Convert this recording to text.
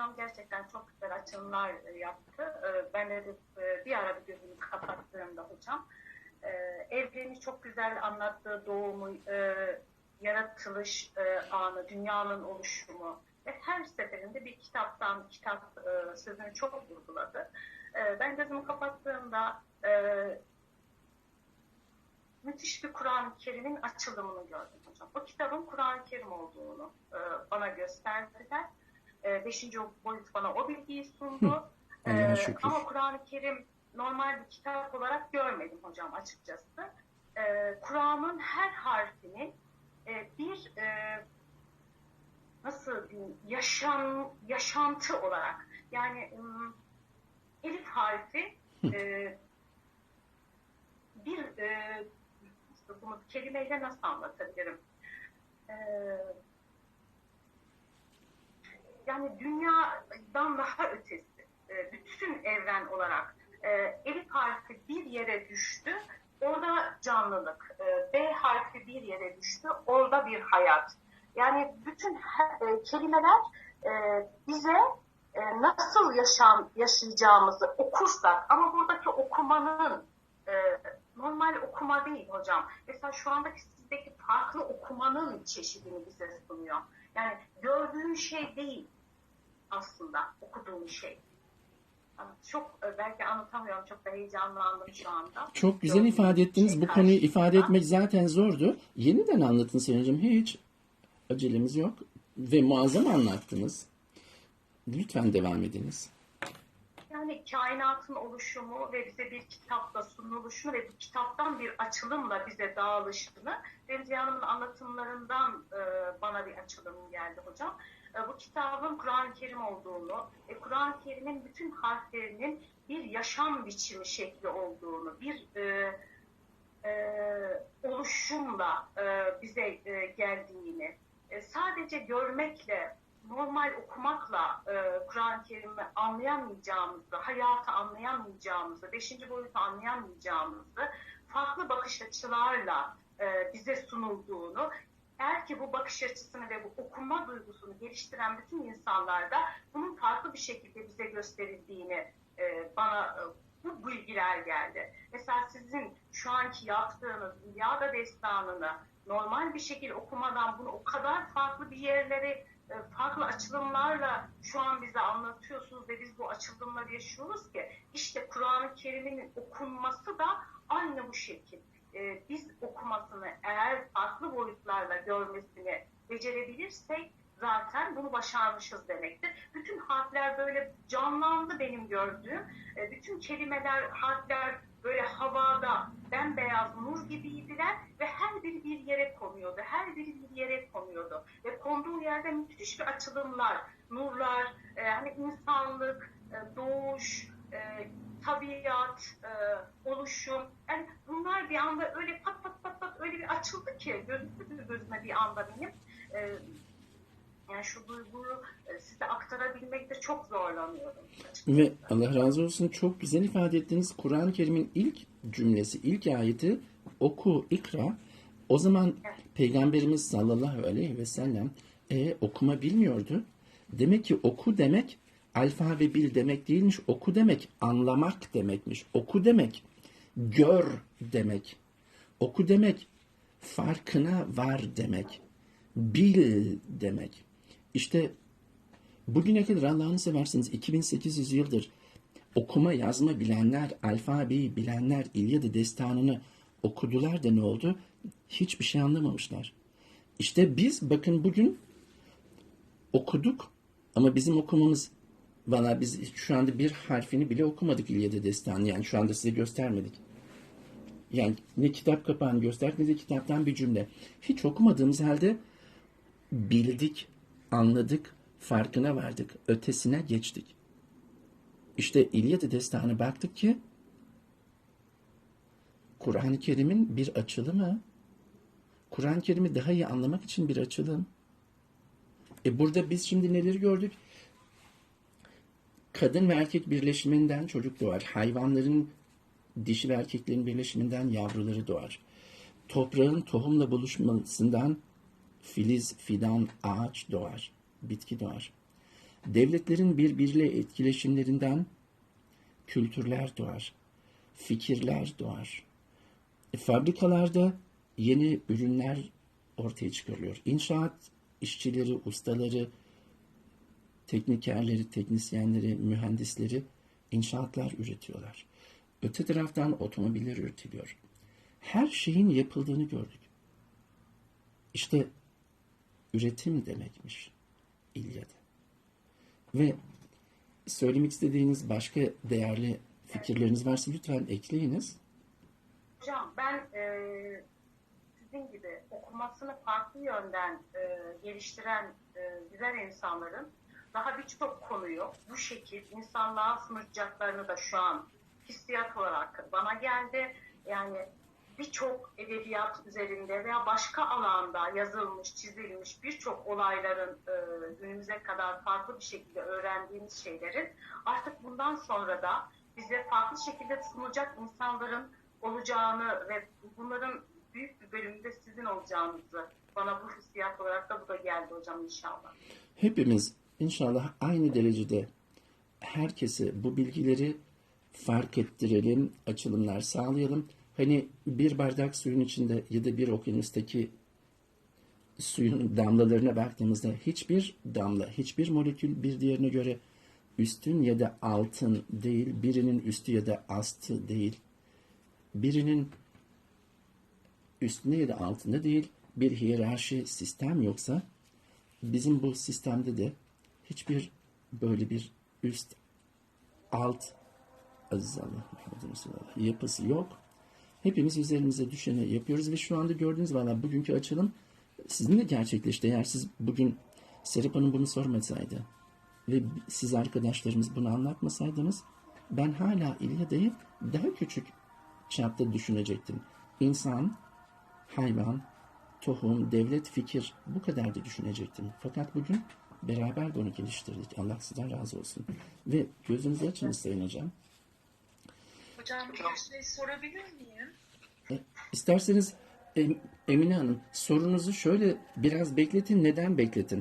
hocam gerçekten çok güzel açılımlar e, yaptı. E, Ben de e, bir ara bir gözümü kapattığımda hocam evreni çok güzel anlattığı doğumu, yaratılış anı, dünyanın oluşumu ve her seferinde bir kitaptan kitap sözünü çok vurguladı. Ben gözümü kapattığımda müthiş bir Kur'an-ı Kerim'in açılımını gördüm hocam. O kitabın Kur'an-ı Kerim olduğunu bana gösterdiler. E, beşinci boyut bana o bilgiyi sundu. Allah'a E, ama Kur'an-ı Kerim normal bir kitap olarak görmedim hocam açıkçası. E, Kur'an'ın her harfini e, bir e, nasıl diyeyim, yaşam, yaşantı olarak yani elif harfi e, bir e, bunu kelimeyle nasıl anlatabilirim? E, yani dünyadan daha ötesi, e, bütün evren olarak e, elif harfi bir yere düştü, orada canlılık. E, B harfi bir yere düştü, orada bir hayat. Yani bütün e, kelimeler bize nasıl yaşam yaşayacağımızı okursak ama buradaki okumanın normal okuma değil hocam. Mesela şu andaki sizdeki farklı okumanın çeşidini bize sunuyor. Yani gördüğün şey değil aslında okuduğun şey. Çok e, belki anlatamıyorum. Çok da heyecanlandım şu anda. Çok güzel Gördüğüm ifade ettiniz. şey Bu konuyu ifade etmek zaten zordu. Yeniden anlatın Selin'cim. Hiç acelemiz yok. Ve muazzam anlattınız. Lütfen devam ediniz. Yani kainatın oluşumu ve bize bir kitapla sunuluşunu ve bu kitaptan bir açılımla bize dağılışını Remziye Hanım'ın anlatımlarından e, bana bir açılım geldi hocam. E, bu kitabın Kur'an-ı Kerim olduğunu, e, Kur'an-ı Kerim'in bütün harflerinin bir yaşam biçimi şekli olduğunu, bir e, e, oluşumla e, bize e, geldiğini, e, sadece görmekle, normal okumakla e, Kur'an-ı Kerim'i anlayamayacağımızı, hayatı anlayamayacağımızı, beşinci boyutu anlayamayacağımızı, farklı bakış açılarla e, bize sunulduğunu, eğer ki bu bakış açısını ve bu okuma duygusunu geliştiren bütün insanlarda bunun farklı bir şekilde bize gösterildiğini e, bana e, bu bilgiler geldi. Mesela sizin şu anki yaptığınız İlyada Destanı'nı normal bir şekilde okumadan bunu o kadar farklı bir yerlere e, farklı açılımlarla şu an bize anlatıyorsunuz ve biz bu açılımları yaşıyoruz ki işte Kur'an-ı Kerim'in okunması da aynı bu şekil. E, Biz okumasını eğer farklı boyutlarla görmesini becerebilirsek zaten bunu başarmışız demektir. Bütün harfler böyle canlandı benim gördüğüm. E, Bütün kelimeler, harfler böyle havada bembeyaz nur gibiydiler ve her biri bir yere konuyordu. Her biri bir yere konuyordu. Ve konduğu yerde müthiş bir açılımlar, nurlar, e, hani insanlık, e, doğuş, e, tabiat, e, oluşum. Yani bunlar bir anda öyle pat pat pat pat öyle bir açıldı ki gözüme gözüme bir anda benim. E, yani şu duyguyu e, size aktarabilmekte çok zorlanıyorum. açıkçası. Ve Allah razı olsun çok güzel ifade ettiniz. Kur'an-ı Kerim'in ilk cümlesi, ilk ayeti oku, ikra. O zaman Peygamberimiz sallallahu aleyhi ve sellem e, okuma bilmiyordu. Demek ki oku demek alfa ve bil demek değilmiş. Oku demek anlamak demekmiş. Oku demek gör demek. Oku demek farkına var demek. Bil demek. İşte Bugüne kadar Allah'ını seversiniz 2800 yıldır okuma yazma bilenler, alfabeyi bilenler İlyada destanını okudular da ne oldu? Hiçbir şey anlamamışlar. İşte biz bakın bugün okuduk ama bizim okumamız valla biz şu anda bir harfini bile okumadık İlyada destanı yani şu anda size göstermedik. Yani ne kitap kapağını gösterdik ne de kitaptan bir cümle. Hiç okumadığımız halde bildik, anladık, farkına vardık, ötesine geçtik. İşte İlyada Destanı baktık ki Kur'an-ı Kerim'in bir açılımı, Kur'an-ı Kerim'i daha iyi anlamak için bir açılım. E burada biz şimdi neleri gördük? Kadın ve erkek birleşiminden çocuk doğar. Hayvanların dişi ve erkeklerin birleşiminden yavruları doğar. Toprağın tohumla buluşmasından filiz, fidan, ağaç doğar. Bitki doğar. Devletlerin birbiriyle etkileşimlerinden kültürler doğar, fikirler doğar. E, fabrikalarda yeni ürünler ortaya çıkarılıyor. İnşaat işçileri, ustaları, teknikerleri, teknisyenleri, mühendisleri inşaatlar üretiyorlar. Öte taraftan otomobiller üretiliyor. Her şeyin yapıldığını gördük. İşte üretim demekmiş İlyada. Ve söylemek istediğiniz başka değerli fikirleriniz varsa lütfen ekleyiniz. Hocam ben e, sizin gibi okumasını farklı yönden e, geliştiren e, güzel insanların daha birçok konuyu bu şekil insanlığa sunacaklarını da şu an hissiyat olarak bana geldi. Yani birçok edebiyat üzerinde veya başka alanda yazılmış, çizilmiş birçok olayların e, günümüze kadar farklı bir şekilde öğrendiğimiz şeylerin artık bundan sonra da bize farklı şekilde sunulacak insanların olacağını ve bunların büyük bir bölümünde sizin olacağınızı bana bu hissiyat olarak da bu da geldi hocam inşallah. Hepimiz inşallah aynı derecede herkese bu bilgileri fark ettirelim, açılımlar sağlayalım. Hani bir bardak suyun içinde ya da bir okyanustaki suyun damlalarına baktığımızda hiçbir damla, hiçbir molekül bir diğerine göre üstün ya da altın değil, birinin üstü ya da astı değil, birinin üstünde ya da altında değil, bir hiyerarşi sistem yoksa bizim bu sistemde de hiçbir böyle bir üst alt aziz Allah Muhammed yapısı yok. Hepimiz üzerimize düşeni yapıyoruz ve şu anda gördüğünüz valla bugünkü açılım sizin de gerçekleşti. Eğer siz bugün Serap Hanım bunu sormasaydı ve siz arkadaşlarımız bunu anlatmasaydınız ben hala İlyada'yı daha küçük çapta düşünecektim. İnsan, hayvan, tohum, devlet, fikir bu kadar da düşünecektim. Fakat bugün beraber bunu geliştirdik. Allah sizden razı olsun. Ve gözünüzü açın Sayın Hocam. Hocam bir şey sorabilir miyim? E, İsterseniz Em- Emine Hanım sorunuzu şöyle biraz bekletin. Neden bekletin?